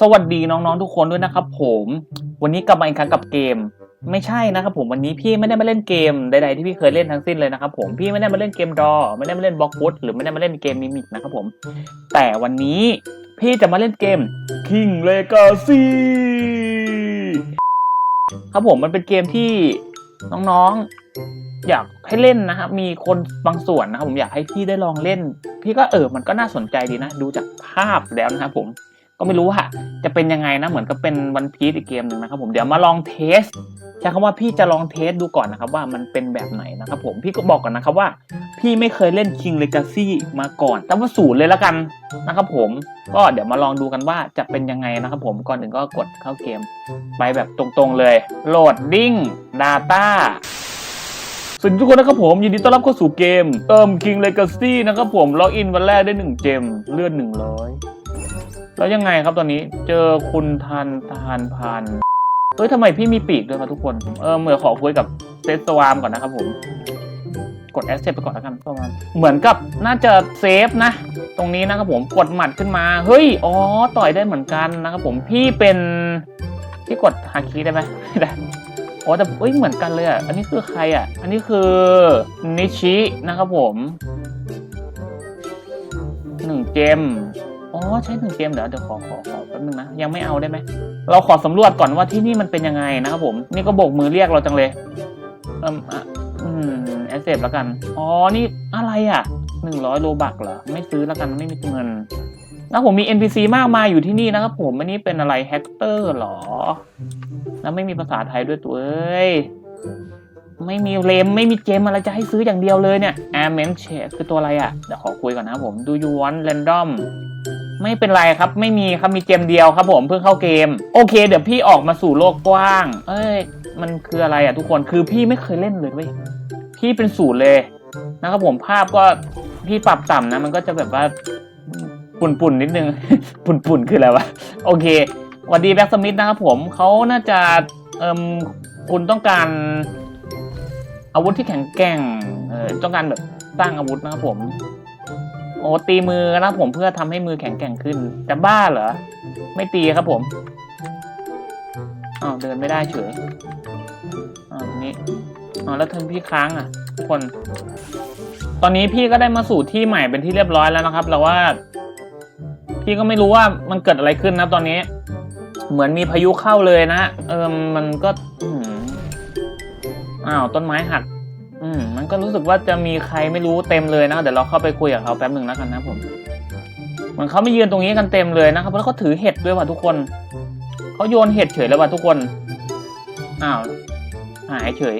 สวัสดีน้องๆทุกคนด้วยนะครับผมวันนี้กลับมาอีกครั้งกับเกม ไม่ใช่นะครับผมวันนี้พี่ไม่ได้มาเล่นเกมใดๆที่พี่เคยเล่นทั้งสิ้นเลยนะครับผมพี่ไม่ได้มาเล่นเกมดอไม่ได้มาเล่นบล็อกฟุตหรือไม่ได้มาเล่นเกมมิมิกนะครับผม แต่วันนี้พี่จะมาเล่นเกม King Legacy ครับผมมันเป็นเกมที่น้องๆอยากให้เล่นนะครับมีคนบางส่วนนะครับผมอยากให้พี่ได้ลองเล่น พี่ก็เออมันก็น่าสนใจดีนะ ดูจากภาพแล้วนะครับผม ก็ไม่รู้ว่าจะเป็นยังไงนะ เหมือนกับเป็นวันพีซอีกเกมหนึ่งนะครับผมเดี๋ยวมาลองเทสใช้คำว่าพี่จะลองเทสดูก่อนนะครับว่ามันเป็นแบบไหนนะครับผมพี่ก็บอกก่อนนะครับว่า พี่ไม่เคยเล่น King Legacy มาก่อนแต่ว่าศูนย์เลยละกันนะครับผมก็เดี๋ยวมาลองดูกันว่าจะเป็นยังไงนะครับผมก่อนอื่นก็กดเข้าเกม ไปแบบตรงๆเลยโหลดดิ้ง Data สวัสดีทุกคนนะครับผมยินดีต้อนรับเข้าสู่เกม เติม King Legacy นะครับผมล็อกอินวันแรกได้ 1 เจมเลื่อน100 แล้วยังไงครับตอนนี้เจอคุณทันทานพันเฮ้ยทำไมพี่มีปีกด้วยครับทุกคน เออเมื่อขอคุยกับเซตสวามก่อนนะครับผม กดแอ c เซ t ไปก่อนแล้วกันประมาณเหมือนกับน่าจะเซฟนะ ตรงนี้นะครับผมกดหมัดขึ้นมา เฮ้ย อ๋อ ต่อยได้เหมือนกันนะครับผม พี่เป็นพี่กดฮาคิได้ไหมไม่ได้อ๋อแต่เอ้ยเหมือนกันเลยอะ อันนี้คือใครอะ อันนี้คือนิชินะครับผมหนึ่งเจม อ๋อใช้หนึ่งเกมเดี๋ยวเดี๋ยวขอขอขอแป๊บนึงนะยังไม่เอาได้ไหมเราขอสำรวจก่อนว่าที่นี่มันเป็นยังไงนะครับผม นี่ก็โบกมือเรียกเราจังเลยเอืมอะอืมแอสเซทแล้วกัน อ๋อนี่อะไรอะหนึ่งร้อยโลบักเหรอไม่ซื้อแล้วกันไม่มีเงินแล้วผมมี NPC มากมายอยู่ที่นี่นะครับผมอันนี้เป็นอะไรแฮกเตอร์หรอ แล้วไม่มีภาษาไทยด้วยตัวเอ้ยไม่มีเลมไม่มีเกมอะไรจะให้ซื้ออย่างเดียวเลยเนี่ย a m e n c h a t คือตัวอะไรอะ เดี๋ยวขอคุยก่อนนะผม Do you want random ไม่เป็นไรครับ ไม่มีครับมีเกมเดียวครับผมเพิ่งเข้าเกม โอเค เดี๋ยวพี่ออกมาสู่โลกกว้าง เอ้ย มันคืออะไรอะทุกคนคือพี่ไม่เคยเล่นเลยเว้ยพี่เป็นศูนย์เลยนะครับผมภาพก็พี่ปรับต่ำนะ มันก็จะแบบว่าปุ่นๆนิดนึง ปุ่นๆคืออะไรวะโอเคสวัสดีแบ็กสมิธนะครับผมเขาน่าจะเอ่มคุณต้องการอาวุธที่แข็งแกร่งเออต้องการแบบสร้างอาวุธนะครับผม โอ้ตีมือนะครับผมเพื่อทำให้มือแข็งแกร่งขึ้นจะบ้าเหรอ ไม่ตีครับผมอ้าวเดินไม่ได้เฉยอ้าวนี้อ้าวแล้วทึงพี่ค้างอะทุกคน ตอนนี้พี่ก็ได้มาสู่ที่ใหม่เป็นที่เรียบร้อยแล้วนะครับแต่ว่า พี่ก็ไม่รู้ว่ามันเกิดอะไรขึ้นนะตอนนี้ เหมือนมีพายุเข้าเลยนะ เออมันก็อ้าวต้นไม้หัก อืมมันก็รู้สึกว่าจะมีใครไม่รู้เต็มเลยนะเดี๋ยวเราเข้าไปคุยกับเขาแป๊บหนึ่งแล้วกันนะผมเหมือนเขาไม่ยืนตรงนี้กันเต็มเลยนะครับแล้วเขาถือเห็ดด้วยว่ะทุกคนเขาโยนเห็ดเฉยแล้วว่ะทุกคนอ้าวหายเฉย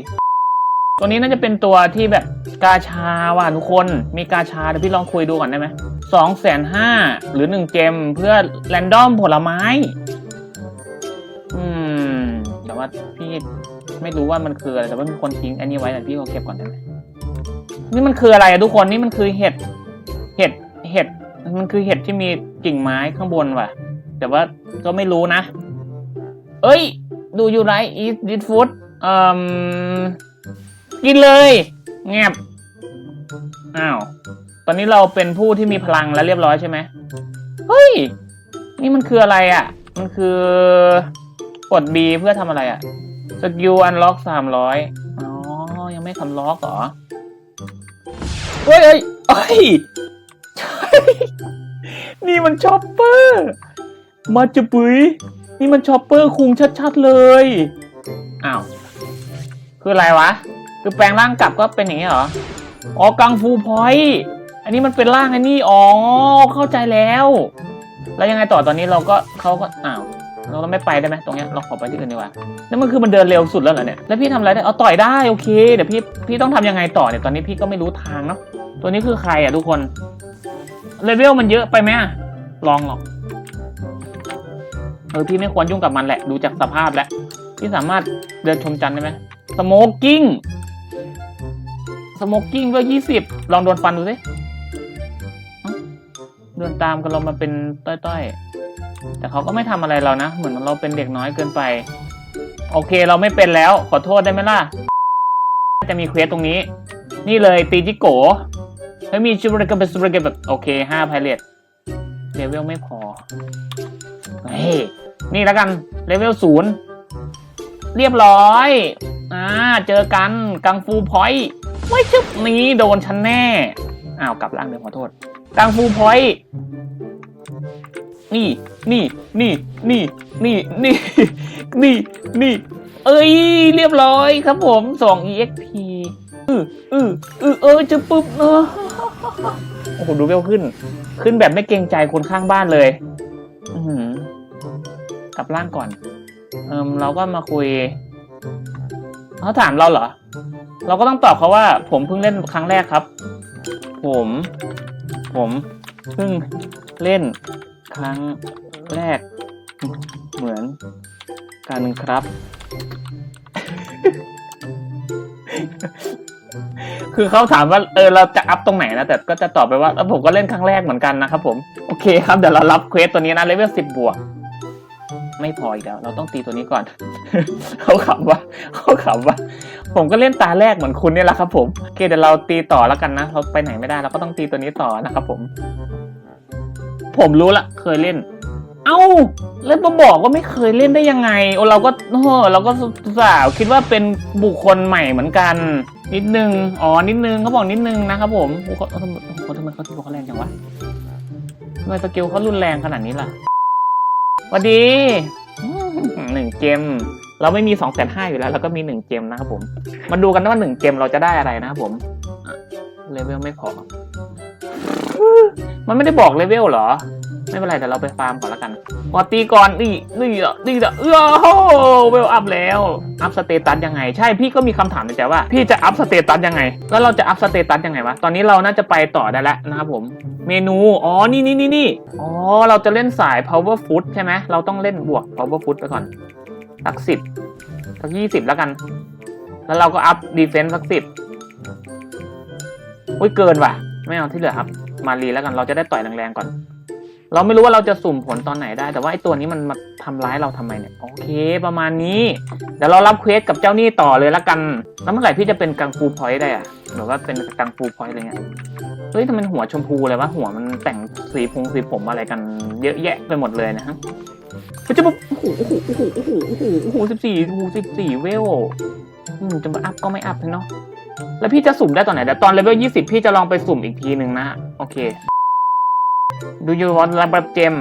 ตัวนี้น่าจะเป็นตัวที่แบบกาชาว่ะทุกคน มีกาชาเดี๋ยวพี่ลองคุยดูก่อนได้ไหมสองแสนห้าหรือหนึ่งเกมเพื่อแรนดอมผลไม้ อืมแต่ว่าพี่ ไม่รู้ว่ามันคืออะไรแต่ว่ามีคนทิ้งอันนี้ไว้แต่พี่เขาเก็บก่อนได้ไหมนี่มันคืออะไรอะทุกคนนี่มันคือเห็ด เห็ดเห็ด มันคือเห็ดที่มีกิ่งไม้ข้างบนว่ะ แต่ว่าก็ไม่รู้นะ เอ้ย ดูยูไรอีทดิฟูดเอ่มกินเลยเงียบอ้าวตอนนี้เราเป็นผู้ที่มีพลังแล้วเรียบร้อยใช่ไหมเฮ้ย นี่มันคืออะไรอะ่ะ มันคือกด B เพื่อทำอะไรอะ่ะ สกิลอันล็อกสามร้อยอ๋อ ยังไม่คำล็อกเหรอ เฮ้ยเอ้ยเอ้ย นี่มันชอปเปอร์ มาจะปุยนี่มันชอปเปอร์คุงชัดๆเลย อ้าว คืออะไรวะ คือแปลงร่างกลับก็เป็นอย่างนี้เหรอ อ๋อ กังฟูพอยต์อันนี้มันเป็นร่างไอ้นี่อ๋อ เข้าใจแล้ว แล้วยังไงต่อตอนนี้เราก็เขาก็ อ้าว เราเราไม่ไปได้ไหมตรงเนี้ยเราขอไปที่อื่นดีกว่านั่นมันคือมันเดินเร็วสุดแล้วเหรอเนี่ยแล้วพี่ทำอะไรได้เอาต่อยได้โอเคเดี๋ยวพี่พี่ต้องทำยังไงต่อเนี่ยตอนนี้พี่ก็ไม่รู้ทางเนาะตัวนี้คือใครอะทุกคนเลเวลมันเยอะไปไหมอะลองหรอกเออพี่ไม่ควรยุ่งกับมันแหละดูจากสภาพแล้วพี่สามารถเดินชมจันทร์ได้ไหมสโมกกิ้งสโมกกิ้งก็ยี่สิบลองโดนฟันดูสิเอ้าเดินตามกันเรามาเป็นต้อยๆ แต่เขาก็ไม่ทำอะไรเรานะ เหมือนเราเป็นเด็กน้อยเกินไป โอเคเราไม่เป็นแล้ว ขอโทษได้ไหมล่ะ จะมีเควสตรงนี้ นี่เลยตีจิโกะแล้วมีชูบริกเป็นซูบริกแบบโอเคห้าไพเรตเลเวลไม่พอเฮ้ยนี่แล้วกันเลเวลศูนย์เรียบร้อยอ่าเจอกันกังฟูพอยต์ไม่จุบนี้โดนฉันแน่อ้าวกลับล่างเดี๋ยวขอโทษกังฟูพอยต์ นี่ นี่ นี่ นี่ นี่ นี่ นี่ นี่ เอ้ย เรียบร้อยครับผมสอง exp อืออืออือเออจะปุ๊บเนอะโอ้โห ดูเวลขึ้น ขึ้นแบบไม่เกรงใจคนข้างบ้านเลย อือหือกลับล่างก่อน เอิมเราก็มาคุย เขาถามเราเหรอ เราก็ต้องตอบเขาว่า ผมเพิ่งเล่นครั้งแรกครับ ผม ผมเพิ่งเล่น ครั้งแรกเหมือนกันครับ คือเขาถามว่าเออเราจะอัพตรงไหนนะ แต่ก็จะตอบไปว่าเออผมก็เล่นครั้งแรกเหมือนกันนะครับผมโอเคครับเดี๋ยวเรารับเควสตัวนี้นะเลเวลสิบบวกไม่พออีกแล้ว เราต้องตีตัวนี้ก่อน เขาขำว่าเขาขำว่าผมก็เล่นตาแรกเหมือนคุณเนี่ยแหละครับผมโอเคเดี๋ยวเราตีต่อแล้วกันนะ เราไปไหนไม่ได้เราก็ต้องตีตัวนี้ต่อนะครับผม ผมรู้ละเคยเล่น เอ้า แล้วมาบอกว่าไม่เคยเล่นได้ยังไงโอ้เราก็เออเราก็สาวคิดว่าเป็นบุคคลใหม่เหมือนกัน นิดนึงอ๋อนิดนึงเขาบอกนิดนึงนะครับผมโอ้เขาเขาทำไมเขาทำไมเขาเขาแรงจังวะทำไมสกิลเขารุนแรงขนาดนี้ล่ะสวัสดีหนึ่งเกมเราไม่มีสองแสนห้าอยู่แล้วเราก็มีหนึ่งเกมนะครับผม มาดูกันว่าหนึ่งเกมเราจะได้อะไรนะครับผมเลเวลไม่พอ มันไม่ได้บอกเลเวลเหรอ ไม่เป็นไรแต่เราไปฟาร์มก่อนแล้วกันพอตีก่อนนี่นี่อะนี่อะเออโหเวลอัพแล้ว อัพสเตตัสยังไง ใช่พี่ก็มีคำถามในใจว่า พี่จะอัพสเตตัสยังไง แล้วเราจะอัพสเตตัสยังไงวะ ตอนนี้เราน่าจะไปต่อได้แล้วนะครับผม เมนู อ๋อ นี่นี่นี่นี่อ๋อ เราจะเล่นสาย power food ใช่ไหมเราต้องเล่นบวก power food ไปก่อนสักสิบสักยี่สิบแล้วกัน แล้วเราก็อัพ defense สักสิบอุ้ยเกินว่ะ ไม่เอาที่เหลืออัพมารีแล้วกันเราจะได้ต่อยแรงๆก่อน เราไม่รู้ว่าเราจะสุ่มผลตอนไหนได้ แต่ว่าไอ้ตัวนี้มันมาทำร้ายเราทำไมเนี่ย โอเค ประมาณนี้ เดี๋ยวเรารับเควสกับเจ้านี้ต่อเลยละกัน แล้วเมื่อไหร่พี่จะเป็นกังฟูพอยต์ได้อะหรือว่าเป็นกังฟูพอยต์อะไรเงี้ย เฮ้ยทำไมหัวชมพูเลยวะ หัวมันแต่งสีพงสีผมอะไรกันเยอะแยะไปหมดเลยนะฮะมันจะมาโอ้โหโอ้โหโอ้โหโอ้โหโอ้โหโอ้โหสิบสี่โอ้โหสิบสี่เวลอืมจะมาอัพก็ไม่อัพเนาะ แล้วพี่จะสุ่มได้ตอนไหนเดี๋ยวตอนเลเวลยี่สิบพี่จะลองไปสุ่มอีกทีหนึ่งนะ โอเค ดูยูวอนรับแบบเจม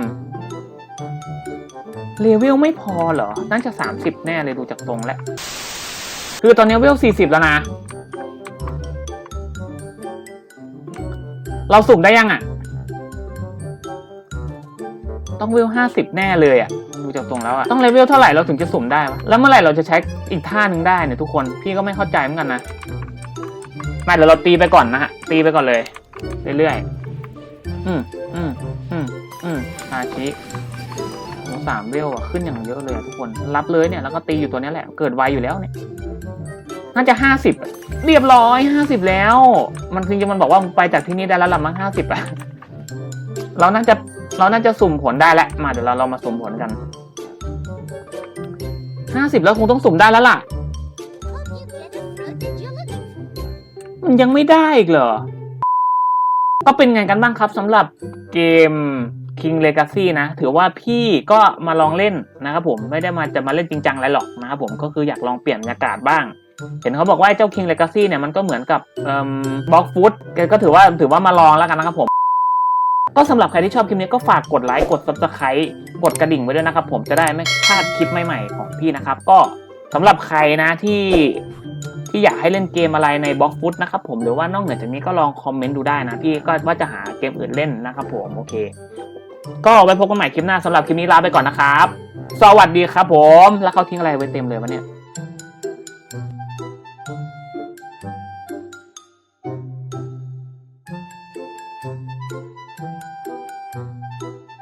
เลเวลไม่พอเหรอ น่าจะสามสิบแน่เลยดูจากตรงแล้ว คือตอนนี้เวลสี่สิบแล้วนะ เราสุ่มได้ยังอะ ต้องเวลห้าสิบแน่เลยอะดูจากตรงแล้วอะต้องเลเวลเท่าไหร่เราถึงจะสุ่มได้วะแล้วเมื่อไหร่เราจะใช้อีกท่าหนึ่งได้เนี่ยทุกคน พี่ก็ไม่เข้าใจเหมือนกันนะ ไม่เดี๋ยวเราตีไปก่อนนะฮะ ตีไปก่อนเลย เรื่อยๆ อืมอืมอืมอืมอาชิโอ้สามเวลอะขึ้นอย่างเยอะเลยทุกคน รับเลยเนี่ย แล้วก็ตีอยู่ตัวนี้แหละ เกิดไวอยู่แล้วเนี่ย น่าจะห้าสิบเรียบร้อยห้าสิบแล้ว มันคือจะมันบอกว่าไปจากที่นี่ได้แล้วละมั้งห้าสิบอะเราน่าจะเราน่าจะสุ่มผลได้แล้ว มาเดี๋ยวเราเรามาสุ่มผลกันห้าสิบแล้วคงต้องสุ่มได้แล้วล่ะ ยังไม่ได้อีกเหรอ ก็เป็นไงกันบ้างครับสำหรับเกม King Legacy นะ ถือว่าพี่ก็มาลองเล่นนะครับผมไม่ได้มาจะมาเล่นจริงจังอะไรหรอกนะครับผมก็คืออยากลองเปลี่ยนบรรยากาศบ้าง เห็นเขาบอกว่าเจ้า King Legacy เนี่ยมันก็เหมือนกับบล็อกฟุตก็ถือว่าถือว่ามาลองแล้วกันนะครับผมก็สำหรับใครที่ชอบคลิปนี้ก็ฝากกดไลค์กด subscribe กดกระดิ่งไว้ด้วยนะครับผมจะได้ไม่พลาดคลิปใหม่ๆของพี่นะครับ ก็สำหรับใครนะที่ ที่อยากให้เล่นเกมอะไรในบล็อกฟุตนะครับผมหรือว่านอกเหนือจากนี้ก็ลองคอมเมนต์ดูได้นะพี่ก็ว่าจะหาเกมอื่นเล่นนะครับผมโอเค ก็ไว้พบกันใหม่คลิปหน้าสำหรับคลิปนี้ลาไปก่อนนะครับ สวัสดีครับผมแล้วเขาทิ้งอะไรไว้เต็มเลยวะเนี่ย